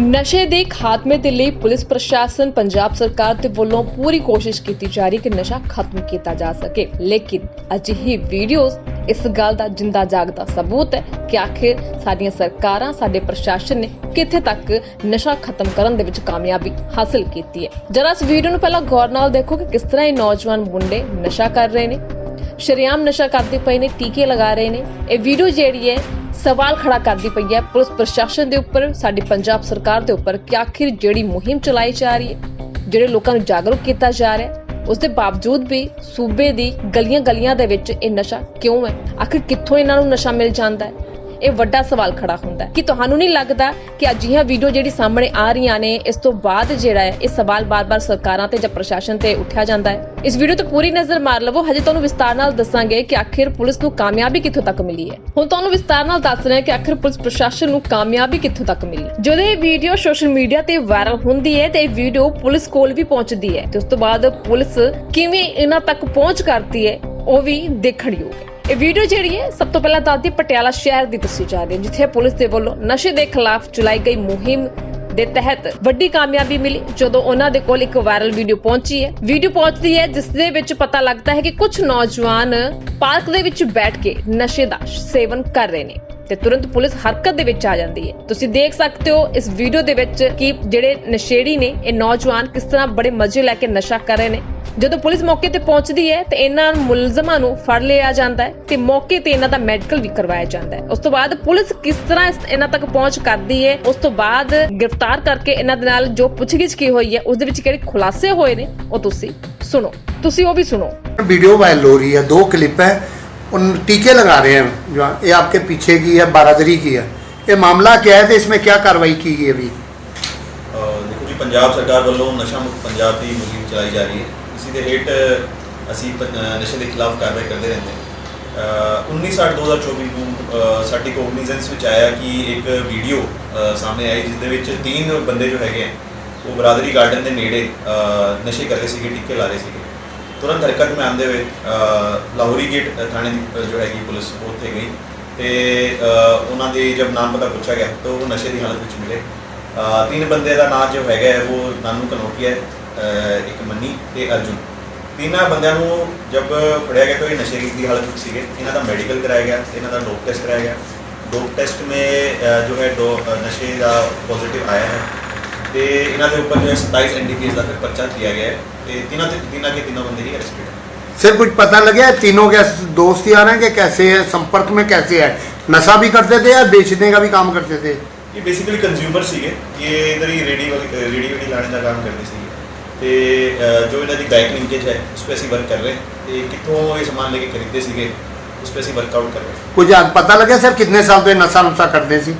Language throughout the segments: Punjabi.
ਨਸ਼ੇ ਦੇ ਖਾਤਮੇ ਦੇ ਲਈ ਪੁਲਿਸ ਪ੍ਰਸ਼ਾਸਨ ਪੰਜਾਬ ਸਰਕਾਰ ਦੇ ਵੱਲੋਂ ਪੂਰੀ ਕੋਸ਼ਿਸ਼ ਕੀਤੀ ਜਾ ਰਹੀ ਕਿ ਨਸ਼ਾ ਖਤਮ ਕੀਤਾ ਜਾ ਸਕੇ। ਲੇਕਿਨ ਅਜਿਹੀ ਵੀਡੀਓਜ਼ ਇਸ ਗੱਲ ਦਾ ਜਿੰਦਾ ਜਾਗਦਾ ਸਬੂਤ ਹੈ ਕਿ ਆਖਿਰ ਸਾਡੀਆਂ ਸਰਕਾਰਾਂ, ਸਾਡੇ ਪ੍ਰਸ਼ਾਸਨ ਨੇ ਕਿੱਥੇ ਤੱਕ ਨਸ਼ਾ ਖਤਮ ਕਰਨ ਦੇ ਵਿੱਚ ਕਾਮਯਾਬੀ ਹਾਸਲ ਕੀਤੀ ਹੈ। ਜਰਾ ਇਸ ਵੀਡੀਓ ਨੂੰ ਪਹਿਲਾਂ ਗੌਰ ਨਾਲ ਦੇਖੋ ਕਿ ਕਿਸ ਤਰ੍ਹਾਂ ਇਹ ਨੌਜਵਾਨ ਮੁੰਡੇ ਨਸ਼ਾ ਕਰ ਰਹੇ ਨੇ। ਸ਼ਰੇਆਮ ਨਸ਼ਾ ਕਰਦੇ ਪਏ ਨੇ, ਟੀਕੇ ਲਗਾ ਰਹੇ ਨੇ। ਇਹ ਵੀਡੀਓ ਜਿਹੜੀ ਹੈ ਸਵਾਲ ਖੜਾ ਕਰਦੀ ਪਈ ਹੈ, ਪੁਲਿਸ ਪ੍ਰਸ਼ਾਸਨ ਦੇ ਉੱਪਰ, ਸਾਡੀ ਪੰਜਾਬ ਸਰਕਾਰ ਦੇ ਉੱਪਰ ਕਿ ਆਖਿਰ ਜਿਹੜੀ ਮੁਹਿੰਮ ਚਲਾਈ ਜਾ ਰਹੀ ਹੈ, ਜਿਹੜੇ ਲੋਕਾਂ ਨੂੰ ਜਾਗਰੂਕ ਕੀਤਾ ਜਾ ਰਿਹਾ ਹੈ, ਉਸ ਦੇ ਬਾਵਜੂਦ ਵੀ ਸੂਬੇ ਦੀ ਗਲੀਆਂ ਗਲੀਆਂ ਦੇ ਵਿੱਚ ਇਹ ਨਸ਼ਾ ਕਿਉਂ ਹੈ? ਆਖਿਰ ਕਿੱਥੋਂ ਇਹਨਾਂ ਨੂੰ ਨਸ਼ਾ ਮਿਲ ਜਾਂਦਾ ਹੈ? ਇਹ ਵੱਡਾ ਸਵਾਲ ਖੜਾ ਹੁੰਦਾ ਹੈ ਕਿ ਤੁਹਾਨੂੰ ਨਹੀਂ ਲੱਗਦਾ ਕਿ ਅਜਿਹੀਆਂ ਵੀਡੀਓ ਜਿਹੜੀ ਸਾਹਮਣੇ ਆ ਰਹੀਆਂ ਨੇ, ਇਸ ਤੋਂ ਬਾਅਦ ਜਿਹੜਾ ਹੈ, ਇਹ ਸਵਾਲ ਬਾਰ-ਬਾਰ ਸਰਕਾਰਾਂ ਤੇ ਜਾਂ ਪ੍ਰਸ਼ਾਸਨ ਤੇ ਉੱਠਿਆ ਜਾਂਦਾ ਹੈ? ਇਸ ਵੀਡੀਓ ਤੇ ਪੂਰੀ ਨਜ਼ਰ ਮਾਰ ਲਵੋ। ਹਜੇ ਤੁਹਾਨੂੰ ਵਿਸਤਾਰ ਨਾਲ ਦੱਸਾਂਗੇ ਕਿ ਆਖਿਰ ਪੁਲਿਸ ਨੂੰ ਕਾਮਯਾਬੀ ਕਿੱਥੋਂ ਤੱਕ ਮਿਲੀ ਹੈ। ਹੁਣ ਤੁਹਾਨੂੰ ਵਿਸਤਾਰ ਨਾਲ ਦੱਸ ਰਹੇ ਹਾਂ ਕਿ ਆਖਿਰ ਪੁਲਿਸ ਪ੍ਰਸ਼ਾਸਨ ਨੂੰ ਕਾਮਯਾਬੀ ਕਿੱਥੋਂ ਤੱਕ ਮਿਲੀ ਜਦੋਂ ਇਹ ਵੀਡੀਓ ਸੋਸ਼ਲ ਮੀਡੀਆ ਤੇ ਵਾਇਰਲ ਹੁੰਦੀ ਹੈ ਤੇ ਇਹ ਵੀਡੀਓ ਪੁਲਿਸ ਕੋਲ ਵੀ ਪਹੁੰਚਦੀ ਹੈ, ਤੇ ਉਸ ਤੋਂ ਬਾਅਦ ਪੁਲਿਸ ਕਿਵੇਂ ਇਹਨਾਂ ਤੱਕ ਪਹੁੰਚ ਕਰਦੀ ਹੈ, ਉਹ ਵੀ ਦੇਖਣ ਯੋਗ ਹੈ। ਇਹ ਵੀਡੀਓ ਜਿਹੜੀ ਹੈ, ਸਭ ਤੋਂ ਪਹਿਲਾਂ ਦੱਸਦੀ, ਪਟਿਆਲਾ ਸ਼ਹਿਰ ਦੀ ਦੱਸੀ ਜਾ ਰਹੀ ਹੈ, ਜਿੱਥੇ ਪੁਲਿਸ ਦੇ ਵੱਲੋਂ ਨਸ਼ੇ ਦੇ ਖਿਲਾਫ ਚਲਾਈ ਗਈ ਮੁਹਿੰਮ ਦੇ ਤਹਿਤ ਵੱਡੀ ਕਾਮਯਾਬੀ ਮਿਲੀ, ਜਦੋਂ ਉਹਨਾਂ ਦੇ ਕੋਲ ਇੱਕ ਵਾਇਰਲ ਵੀਡੀਓ ਪਹੁੰਚੀ ਹੈ। ਵੀਡੀਓ ਪਹੁੰਚਦੀ ਹੈ, ਜਿਸ ਦੇ ਵਿੱਚ ਪਤਾ ਲੱਗਦਾ ਹੈ ਕਿ ਕੁਝ ਨੌਜਵਾਨ ਪਾਰਕ ਦੇ ਵਿੱਚ ਬੈਠ ਕੇ ਨਸ਼ੇ ਦਾ ਸੇਵਨ ਕਰ ਰਹੇ ਨੇ। ਤੇ ਤੁਰੰਤ ਪੁਲਿਸ ਹਰਕਤ ਦੇ ਵਿੱਚ ਆ ਜਾਂਦੀ ਹੈ। ਤੁਸੀਂ ਦੇਖ ਸਕਦੇ ਹੋ ਇਸ ਵੀਡੀਓ ਦੇ ਵਿੱਚ ਕਿ ਜਿਹੜੇ ਨਸ਼ੇੜੀ ਨੇ, ਇਹ ਨੌਜਵਾਨ ਕਿਸ ਤਰ੍ਹਾਂ ਬੜੇ ਮਜ਼ੇ ਲੈ ਕੇ ਨਸ਼ਾ ਕਰ ਰਹੇ ਨੇ। ਜਦੋਂ ਪੁਲਿਸ ਮੌਕੇ ਤੇ ਪਹੁੰਚਦੀ ਹੈ ਤੇ ਇਹਨਾਂ ਮੁਲਜ਼ਮਾਂ ਨੂੰ ਫੜ ਲਿਆ ਜਾਂਦਾ ਹੈ ਤੇ ਮੌਕੇ ਤੇ ਇਹਨਾਂ ਦਾ ਮੈਡੀਕਲ ਵੀ ਕਰਵਾਇਆ ਜਾਂਦਾ ਹੈ। ਉਸ ਤੋਂ ਬਾਅਦ ਪੁਲਿਸ ਕਿਸ ਤਰ੍ਹਾਂ ਇਹਨਾਂ ਤੱਕ ਪਹੁੰਚ ਕਰਦੀ ਹੈ, ਉਸ ਤੋਂ ਬਾਅਦ ਗ੍ਰਿਫਤਾਰ ਕਰਕੇ ਇਹਨਾਂ ਦੇ ਨਾਲ ਜੋ ਪੁੱਛਗਿੱਛ ਕੀ ਹੋਈ ਹੈ, ਉਸ ਦੇ ਵਿੱਚ ਕਿਹੜੇ ਖੁਲਾਸੇ ਹੋਏ ਨੇ, ਉਹ ਤੁਸੀਂ ਸੁਣੋ। ਤੁਸੀਂ ਉਹ ਵੀ ਸੁਣੋ। ਵੀਡੀਓ ਵਾਇਰਲ ਹੋ ਰਹੀ ਹੈ, ਦੋ ਕਲਿੱਪ ਹੈ। उन टीके लगा रहे हैं जो ये आपके पीछे की है बारादरी की है ये मामला क्या है तो इसमें क्या कार्रवाई की गई अभी ਅਹ ਦੇਖੋ ਜੀ ਪੰਜਾਬ ਸਰਕਾਰ ਵੱਲੋਂ ਨਸ਼ਾ ਮੁਕਤ ਪੰਜਾਬ ਦੀ ਮੁਹਿੰਮ ਚਲਾਈ ਜਾ ਰਹੀ ਹੈ ਇਸੇ ਦੇ ਹੇਠ ਅਸੀਂ ਪ- ਅਹ ਨਸ਼ੇ ਦੇ ਖਿਲਾਫ ਕਾਰਵਾਈ ਕਰਦੇ ਰਹਿੰਦੇ ਹਾਂ ਅਹ 19/8/2024 ਨੂੰ ਅਹ ਸਾਡੀ ਕੋਗਨੀਜ਼ੈਂਸ ਵਿੱਚ ਆਇਆ ਕਿ ਇੱਕ ਵੀਡੀਓ ਅਹ ਸਾਹਮਣੇ ਆਈ ਜਿਸ ਦੇ ਵਿੱਚ ਤਿੰਨ ਬੰਦੇ ਜੋ ਹੈਗੇ ਆ ਉਹ ਬਰਾਦਰੀ ਗਾਰਡਨ ਦੇ ਨੇੜੇ ਅਹ ਨਸ਼ੇ ਕਰ ਰਹੇ ਸੀਗੇ ਟਿੱਕੇ ਲਾ ਰਹੇ ਸੀਗੇ ਤੁਰੰਤ ਹਰਕਤ ਮੈਂ ਆਉਂਦੇ ਹੋਏ, ਅਹ, ਲਾਹੌਰੀ ਗੇਟ ਥਾਣੇ ਦੀ ਜੋ ਹੈਗੀ ਪੁਲਿਸ, ਉੱਥੇ ਗਈ ਤੇ ਉਹਨਾਂ ਦੇ ਜਦ ਨਾਮ ਪਤਾ ਪੁੱਛਿਆ ਗਿਆ, ਤਾਂ ਉਹ ਨਸ਼ੇ ਦੀ ਹਾਲਤ ਵਿੱਚ ਮਿਲੇ। ਤਿੰਨ ਬੰਦੇ ਦਾ ਨਾਮ ਜੋ ਹੈਗਾ ਹੈ, ਉਹ ਨਾਨੂ ਕਨੋਟੀਆ ਇੱਕ ਮੰਨੀ ਤੇ ਅਰਜੁਨ। ਤਿੰਨਾਂ ਬੰਦਿਆਂ ਨੂੰ ਜਦ ਫੜਿਆ ਗਿਆ ਤਾਂ ਇਹ ਨਸ਼ੇ ਦੀ ਹਾਲਤ ਵਿੱਚ ਸੀਗੇ। ਇਹਨਾਂ ਦਾ ਮੈਡੀਕਲ ਕਰਾਇਆ ਗਿਆ, ਇਹਨਾਂ ਦਾ ਡੋਪ ਟੈਸਟ ਕਰਾਇਆ ਗਿਆ। ਡੋਪ ਟੈਸਟ ਮੇ, ਅਹ, ਜੋ ਹੈ ਡੋ ਅਹ, ਨਸ਼ੇ ਦਾ ਪੋਜ਼ਿਟਿਵ ਆਇਆ ਹੈ। ਤੇ ਇਹਨਾਂ ਦੇ ਉੱਪਰ ਜੋ ਹੈ 27 ਐਨਡੀਪੀਐਸ ਦਾ ਫਿਰ ਪਰਚਾ ਦਿਆ ਗਿਆ ਹੈ ਤੇ ਤਿੰਨਾਂ ਤੇ ਤਿੰਨਾਂ ਕੇ ਤਿੰਨੋਂ ਬੰਦੇ ਹੀ ਅਰੈਸਟਡ ਹੈ सर कुछ पता लगे है तीनों के दोस्त यार हैं कि कैसे है संपर्क में कैसे है नशा भी करते थे या बेचने का भी काम करते थे ਇਹ ਬੇਸਿਕਲੀ ਕੰਜ਼ਿਊਮਰ ਸੀਗੇ ਇਹ ਇਧਰ ਹੀ ਰੇਡੀ ਵਾਲੀ ਰੇਡੀ ਵਾਲੀ ਲਾਣੇ ਦਾ ਕੰਮ ਕਰਦੇ ਸੀਗੇ ਤੇ ਅਹ, ਜੋ ਇਹਨਾਂ ਦੀ ਬੈਕ ਲਿੰਕੇਜ ਹੈ ਉਸ 'ਤੇ ਅਸੀਂ ਵਰਕ ਕਰ ਰਹੇ ਹਾਂ ਤੇ ਕਿੱਥੋਂ ਇਹ ਸਮਾਨ ਲੈ ਕੇ ਖਰੀਦਦੇ ਸੀਗੇ ਉਸ 'ਤੇ ਅਸੀਂ ਵਰਕਆਊਟ ਕਰ ਰਹੇ ਹਾਂ कुछ आज पता लगे सर कितने साल तो ये नशा नुशा करते सी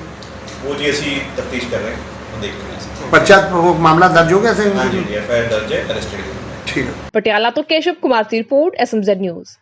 ਉਹ ਜੀ ਅਸੀਂ ਤਫਤੀਸ਼ ਕਰ ਰਹੇ ਹਾਂ ਉਹ ਦੇਖ ਰਹੇ ਹਾਂ ਪਰਚਾ ਮਾਮਲਾ ਦਰਜ ਹੋ ਗਿਆ ਸਿੰਘ ਹਾਂਜੀ ਐਫਆਈਆਰ ਦਰਜ ਹੈ ਅਰੈਸਟਡ ਠੀਕ ਹੈ। ਪਟਿਆਲਾ ਤੋਂ ਕੇਸ਼ਵ ਕੁਮਾਰ ਦੀ ਐਸਐਮਜ਼ੈਡ ਨਿਊਜ਼